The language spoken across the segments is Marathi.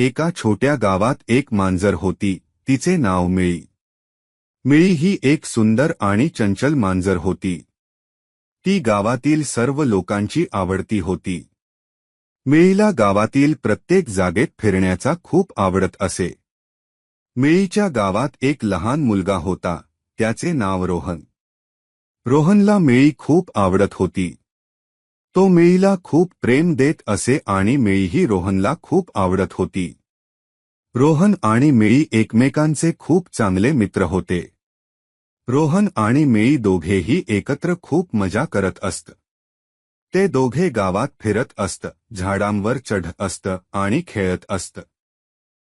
एका छोट्या गावात एक मांजर होती तिचे नाव मिळी. मिळी ही एक सुंदर आणि चंचल मांजर होती. ती गावातील सर्व लोकांची आवडती होती. मिळीला गावातील प्रत्येक जागेत फिरण्याचा खूप आवडत असे. मिळीच्या गावात एक लहान मुलगा होता त्याचे नाव रोहन. रोहनला मिळी खूप आवडत होती. तो मिळीला खूप प्रेम देत असे आणि मिळीही रोहनला खूप आवडत होती. रोहन आणि मिळी एकमेकांचे खूप चांगले मित्र होते. रोहन आणि मिळी दोघेही एकत्र खूप मज़ा करत असत. ते दोघे गावात फिरत असत, झाडांवर चढत असत आणि खेळत असत.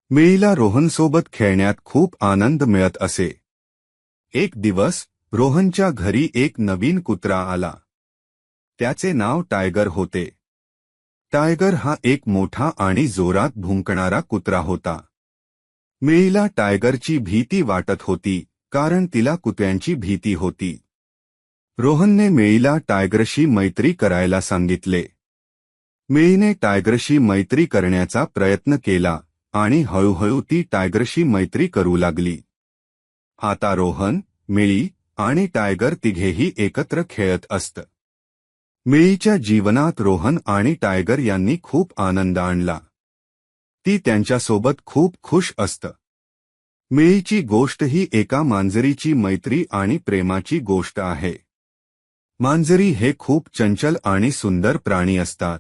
मिळीला रोहनसोबत खेळण्यात खूप आनंद मिळत असे. एक दिवस, रोहनच्या घरी एक नवीन कुत्रा आला. त्याचे नाव टायगर होते. टायगर हा एक मोठा आणि जोरात भुंकणारा कुत्रा होता. मिळीला टायगरची भीती वाटत होती कारण तिला कुत्र्यांची भीती होती. रोहनने मेळीला टायगरशी मैत्री करायला सांगितले. मेळीने टायगरशी मैत्री करण्याचा प्रयत्न केला आणि हळूहळू ती टायगरशी मैत्री करू लागली. आता रोहन मिळी आणि टायगर तिघेही एकत्र खेळत असत. मिळीच्या जीवनात रोहन आणि टायगर यांनी खूप आनंद आणला. ती त्यांच्यासोबत खूप खुश असत. मिळीची गोष्ट ही एका मांजरीची मैत्री आणि प्रेमाची गोष्ट आहे. मांजरी हे खूप चंचल आणि सुंदर प्राणी असतात.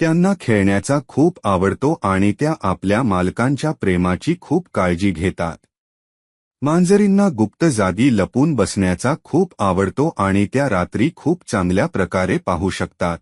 त्यांना खेळण्याचा खूप आवडतो आणि त्या आपल्या मालकांच्या प्रेमाची खूप काळजी घेतात. मांजरींना गुप्त जागी लपून बसण्याचा खूप आवडतो आणि त्या रात्री खूप चांगल्या प्रकारे पाहू शकतात.